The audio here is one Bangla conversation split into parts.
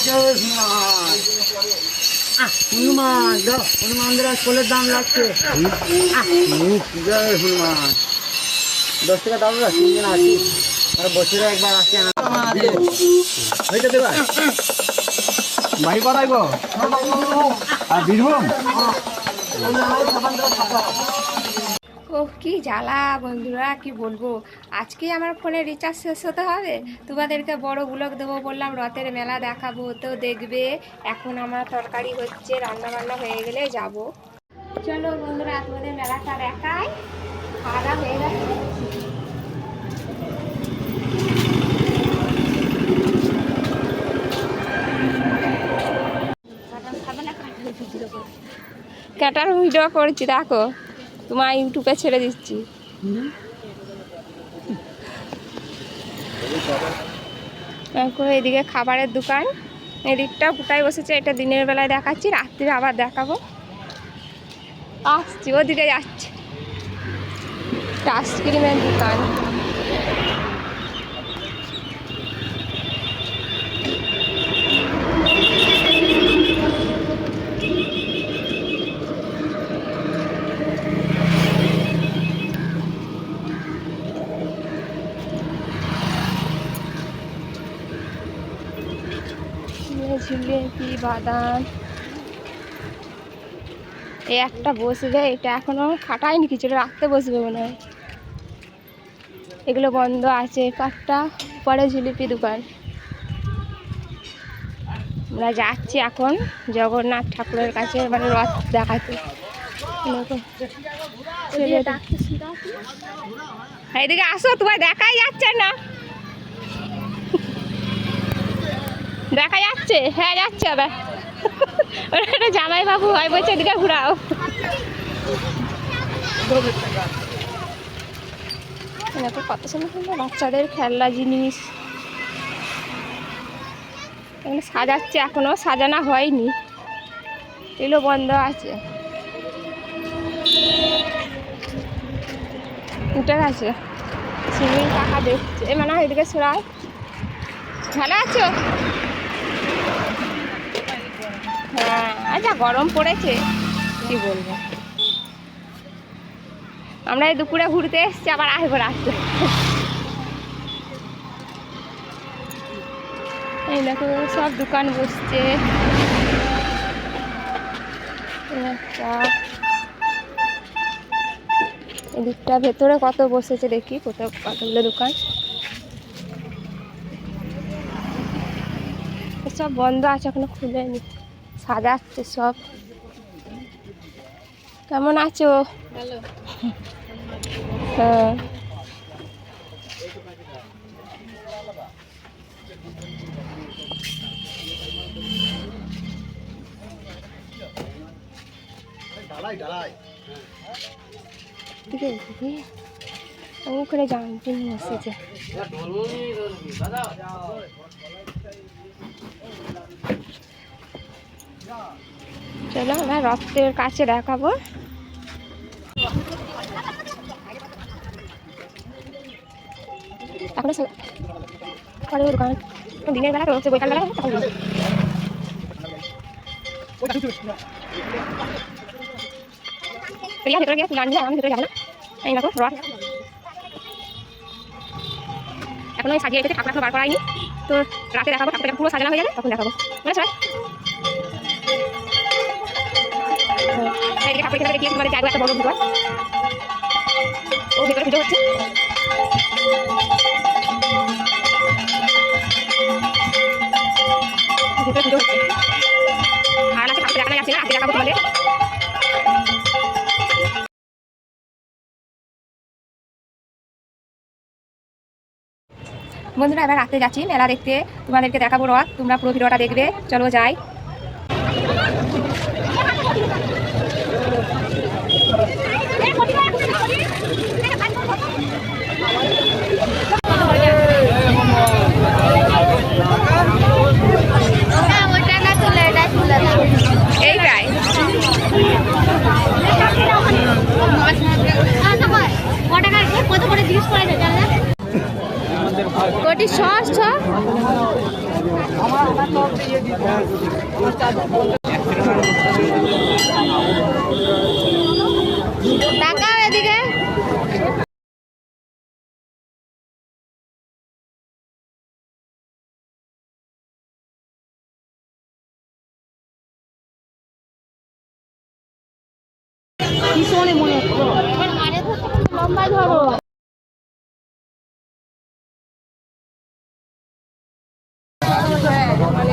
জয় হনুমান হনুমান দাও হনুমানদের আজ কোলের দাম লাগছে। জয় হনুমান দশ টাকা দাও দাদা তিনজন আছি আর বছরে একবার আসছে না দেবা? বাড়ি আর বীরভূম ও কি জ্বালা বন্ধুরা কি বলব? আজকে আমার ফোনে রিচার্জ শেষ হতে হবে? তোমাদেরকে বড় ব্লগ দেবো বললাম রথের মেলা দেখাবো তো দেখবে এখন আমার তরকারি হচ্ছে রান্না বান্না হয়ে গেলে যাব। চলো বন্ধুরা তোমাদের মেলাটা দেখাই। খাওয়া দাওয়া হয়ে গেছে। ক্যাটার ভিডিও করছি দেখো। তোমার ইউটিউবে ছেড়ে দিচ্ছি। এদিকে খাবারের দোকান। এদিকটা ফুটাই বসেছে, এটা দিনের বেলায় দেখাচ্ছি রাত্রে আবার দেখাবো। আসছি, ওদিকে যাচ্ছে। আইসক্রিমের দোকান। জিলেপি বাদাম। এই একটা বসবে এটা এখনও খাটায়নি কিছু এটা রাখতে বসবে মনে হয়। এগুলো বন্ধ আছে পাটটা পরে জিলিপি দোকান। আমরা যাচ্ছি এখন জগন্নাথ ঠাকুরের কাছে মানে রথ দেখাতে। দেখো, ছেলেটা- এইদিকে আসো তোমার দেখাই যাচ্ছে না। দেখা যাচ্ছে? হ্যাঁ যাচ্ছে আবার। একটা জামাই বাবু হয়, বলছে, এদিকে ঘুরাও। কত সুন্দর সুন্দর বাচ্চাদের খেলনা জিনিস। সাজাচ্ছে, এখনও সাজানো হয়নি। এগুলো বন্ধ আছে। উঠে গেছে সিমিল টাকা দেখছে। এ মানে এদিকে সরাই ভালো আছো হ্যাঁ আচ্ছা গরম পড়েছে? কি বলব? আমরা এই দুপুরে ঘুরতে এসছি, আবার আসব রাত্রে। এই দেখো, সব দোকান বসছে। এদিকটা, ভেতরে কত বসেছে দেখি, কোথাও কতগুলো দোকান। সব বন্ধ আছে, এখনও খুলে খুলেনি। সাজাচ্ছে সব। কেমন আছো? হ্যাঁ। ঠিক আছে আমি ওখানে জানতে এসেছে। চলো আমরা রথের কাছে দেখাবো। এখন পরে দোকান দিনের বেলা রয়েছে বৈকাল বেলা তখন। প্রিয়া ভেতরে গিয়ে গান আমি ভেতরে যাব না? এই দেখো, রথ। এখন ওই সাজিয়ে রেখেছে ঠাকুর বার করাইনি তো রাতে দেখাবো ঠাকুরটা পুরো সাজানো হয়ে যাবে তখন দেখাবো। বুঝেছ বড় ও হচ্ছে যাচ্ছে না দেখাবো বন্ধুরা, এবার রাতে যাচ্ছি, মেলা দেখতে। তোমাদেরকে দেখাবো রথ। তোমরা পুরো ভিডিওটা দেখবে। চলো যাই এই প্রায় কত করে জিজ্ঞেস করে জানলা কোটি সস ছ? টাকাও এদিকে। লম্বা ধরো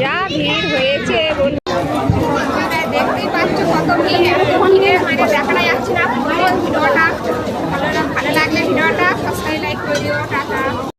যা ভিড় হয়েছে দেখতেই পাচ্ছ কত ভিড়। ভিড়ে মানে দেখা যাচ্ছে না। পুরো ভিডিওটা ভালো লাগলে ভিডিওটা সবসময় লাইক করে দিও। টাটা।